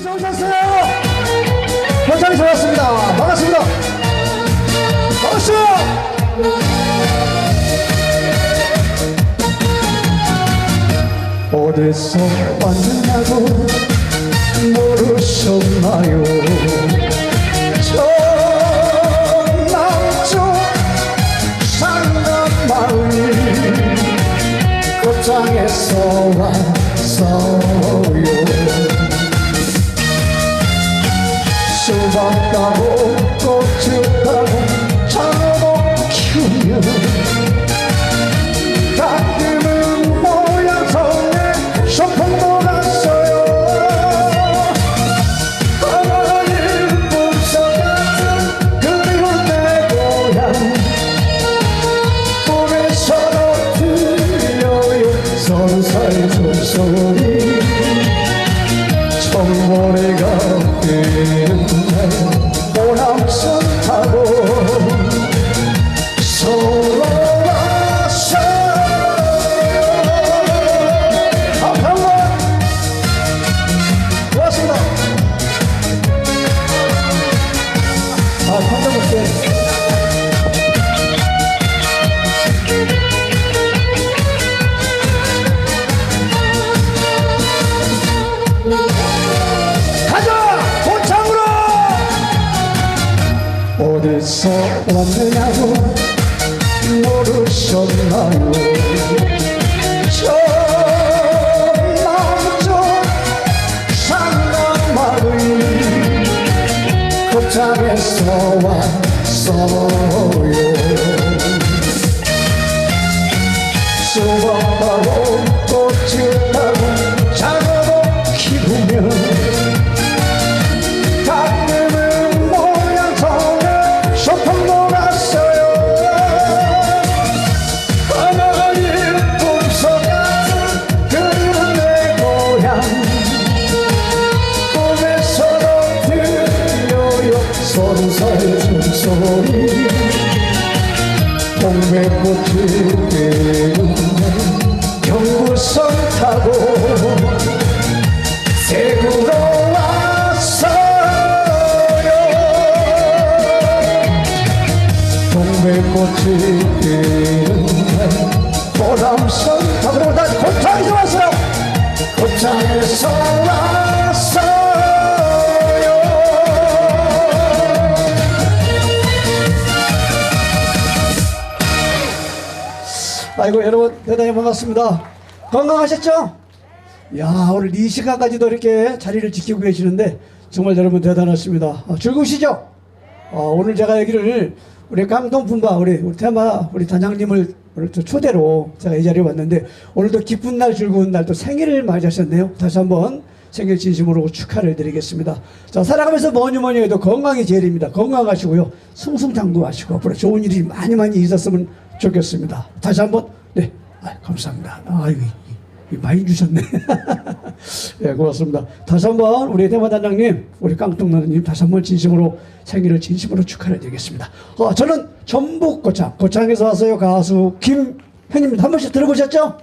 어디서 오셨어요? 현장이 좋았습니다. 반갑습니다. 박수! 어디서 왔느냐고 모르셨나요? 꽃장에서 왔어요 수 왔느냐고 모르셨나요? 저 남쪽 상남마을 kop장에서 왔어 동백꽃이 피는 보람선 타고 다 고창에서 왔어요 고창에서 왔어요 아이고 여러분 대단히 반갑습니다 건강하셨죠? 야 오늘 이 시간까지도 이렇게 자리를 지키고 계시는데 정말 여러분 대단하십니다 아, 즐거우시죠? 어, 오늘 제가 여기를 우리 깡통분과 우리, 우리 테마 우리 단장님을 초대로 제가 이 자리에 왔는데 오늘도 기쁜 날 즐거운 날 또 생일을 맞이하셨네요. 다시 한번 생일 진심으로 축하를 드리겠습니다. 자 살아가면서 뭐니 뭐니 해도 건강이 제일입니다. 건강하시고요. 승승장구하시고 앞으로 좋은 일이 많이 많이 있었으면 좋겠습니다. 다시 한번 네. 아, 감사합니다. 아이고 많이 주셨네. 예, 고맙습니다. 다시 한번 우리 대마단장님, 우리 깡통나님 다시 한번 진심으로 생일을 진심으로 축하를 드리겠습니다. 어, 저는 전북 고창, 고창에서 왔어요. 가수 김현입니다. 한 번씩 들어보셨죠?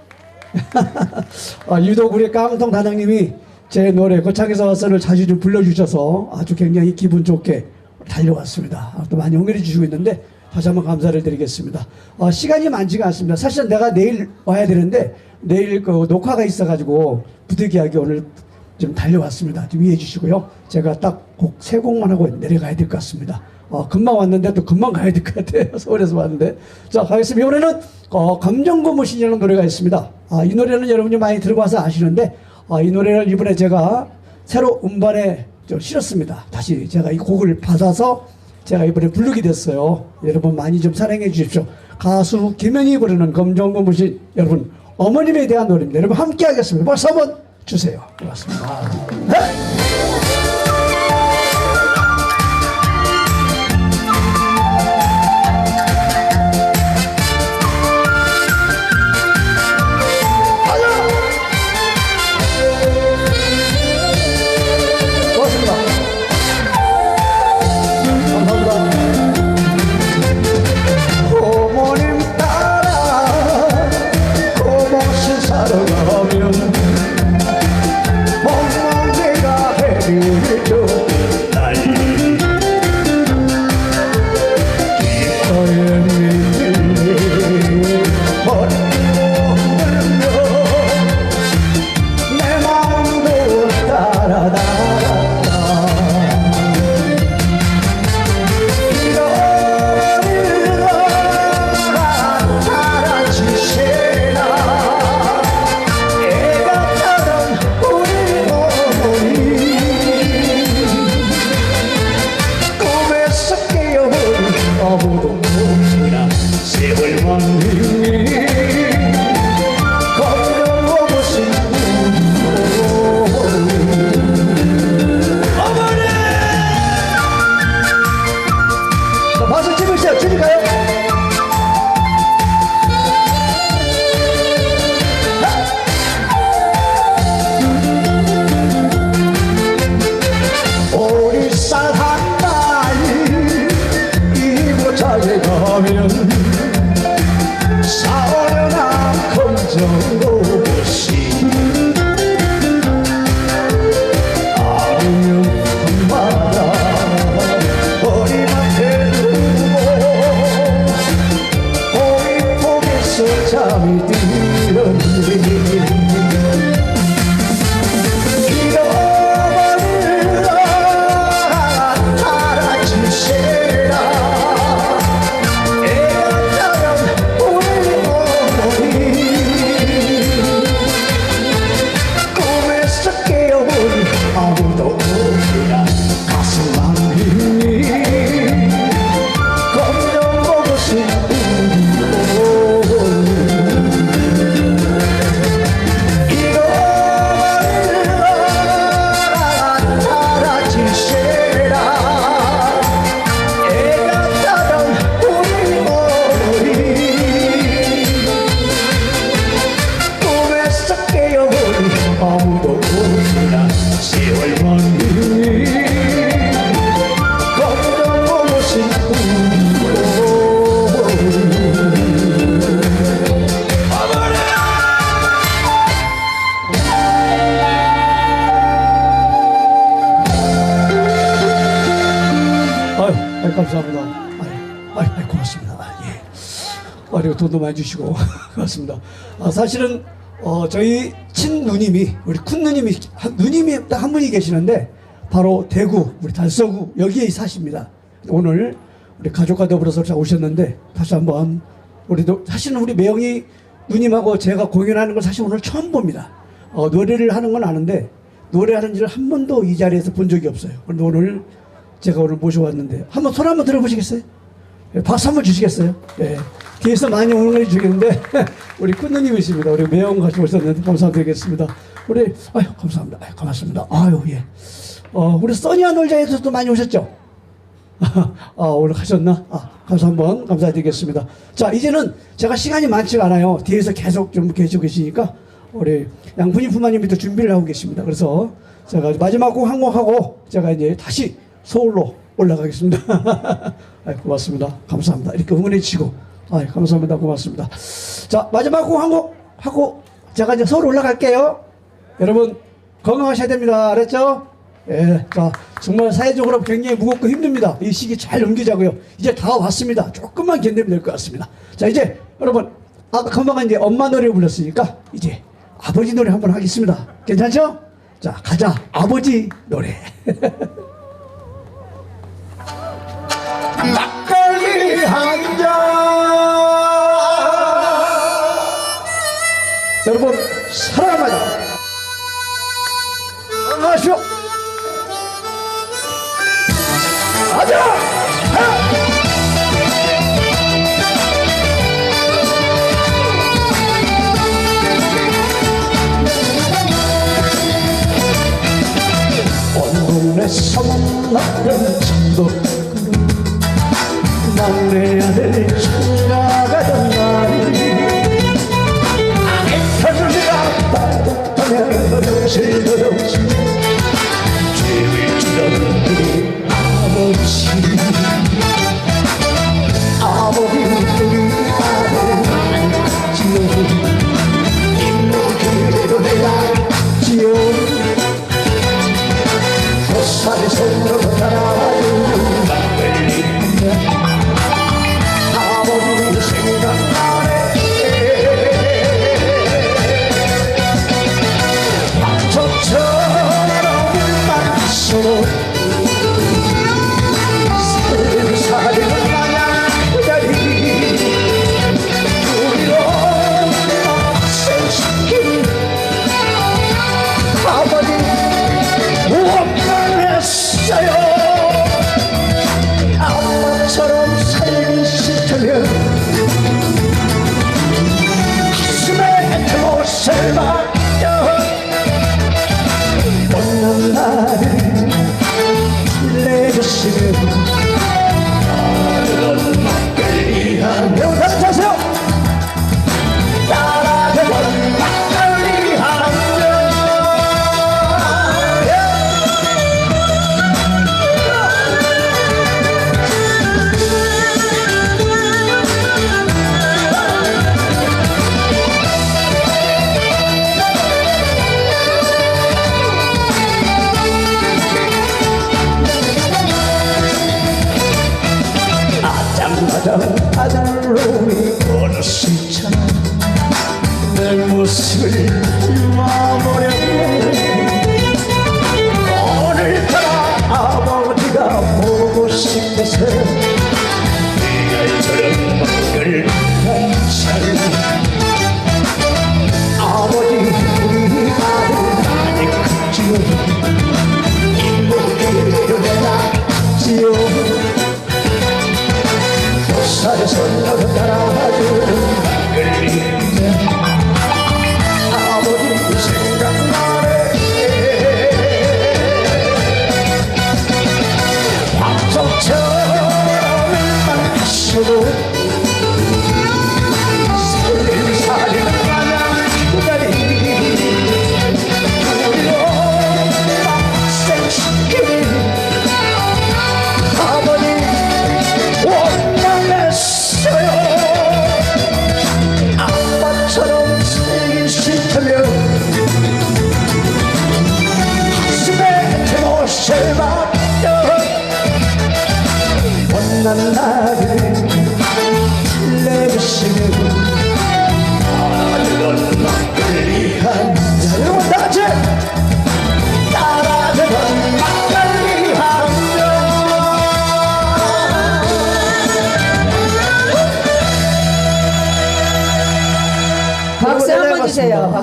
아, 유독 우리 깡통 단장님이 제 노래 고창에서 왔어를 자주 좀 불러주셔서 아주 굉장히 기분 좋게 달려왔습니다. 아, 또 많이 응원해 주시고 있는데 다시 한번 감사를 드리겠습니다. 어, 시간이 많지가 않습니다. 사실은 내가 내일 와야 되는데 내일 그 녹화가 있어가지고 부득이하게 오늘 좀 달려왔습니다. 좀 이해해 주시고요. 제가 딱 곡 세 곡만 하고 내려가야 될 것 같습니다. 어, 금방 왔는데 또 금방 가야 될 것 같아요. 서울에서 왔는데. 자, 가겠습니다. 이번에는 어, 감정고무신이라는 노래가 있습니다. 아, 이 노래는 여러분이 많이 들어봐서 아시는데 아, 이 노래를 이번에 제가 새로 음반에 좀 실었습니다. 다시 제가 이 곡을 받아서 제가 이번에 부르게 됐어요. 여러분 많이 좀 사랑해 주십시오. 가수 김현이 부르는 검정고 무신 여러분 어머님에 대한 노래입니다. 여러분 함께 하겠습니다. 박수 한번 주세요. 고맙습니다. 네. 돈도 많이 주시고 고맙습니다. 아, 사실은 어, 저희 친 누님이 우리 큰 누님이 한- 누님이 딱 한 분이 계시는데 바로 대구 우리 달서구 여기에 사십니다. 오늘 우리 가족과 더불어서 자 오셨는데 다시 한번 우리도 사실은 우리 매영이 누님하고 제가 공연하는 걸 사실 오늘 처음 봅니다. 어, 노래를 하는 건 아는데 노래하는 지를 한 번도 이 자리에서 본 적이 없어요. 그런데 오늘 제가 오늘 모셔왔는데 한번 손 한번 들어보시겠어요? 예, 박수 한번 주시겠어요? 예. 뒤에서 많이 응원해 주시는데 우리 큰 누님이십니다. 우리 매형 같이 오셨는데 감사드리겠습니다. 우리 아유 감사합니다. 아유, 고맙습니다. 아유 예. 어, 우리 써니와 놀자에서도 많이 오셨죠? 아, 오늘 가셨나? 아, 감사 한번 감사드리겠습니다. 자, 이제는 제가 시간이 많지가 않아요. 뒤에서 계속 좀 계시고 계시니까 우리 양분이 부마님부터 준비를 하고 계십니다. 그래서 제가 마지막 곡한곡 하고 제가 이제 다시 서울로 올라가겠습니다. 아, 고맙습니다. 감사합니다. 이렇게 응원해 주시고, 아, 감사합니다. 고맙습니다. 자, 마지막 곡 한 곡 하고 제가 이제 서울 올라갈게요. 여러분 건강하셔야 됩니다. 알았죠? 예, 자, 정말 사회적으로 굉장히 무겁고 힘듭니다. 이 시기 잘 넘기자고요. 이제 다 왔습니다. 조금만 견디면 될 것 같습니다. 자, 이제 여러분, 아까 금방 이제 엄마 노래 불렀으니까 이제 아버지 노래 한번 하겠습니다. 괜찮죠? 자, 가자. 아버지 노래. 막걸리 한 잔. 사랑합니다. 안녕하십시오. 가자! 온 동네 소문나는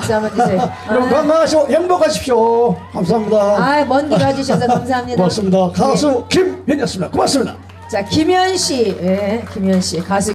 박수 한번 주세요. 여러분 아, 건강하시고 행복하십시오. 감사합니다. 아, 먼길 와주셔서 감사합니다. 고맙습니다. 가수 예. 김현이었습니다. 고맙습니다. 자, 김현 씨. 예, 김현 씨. 가수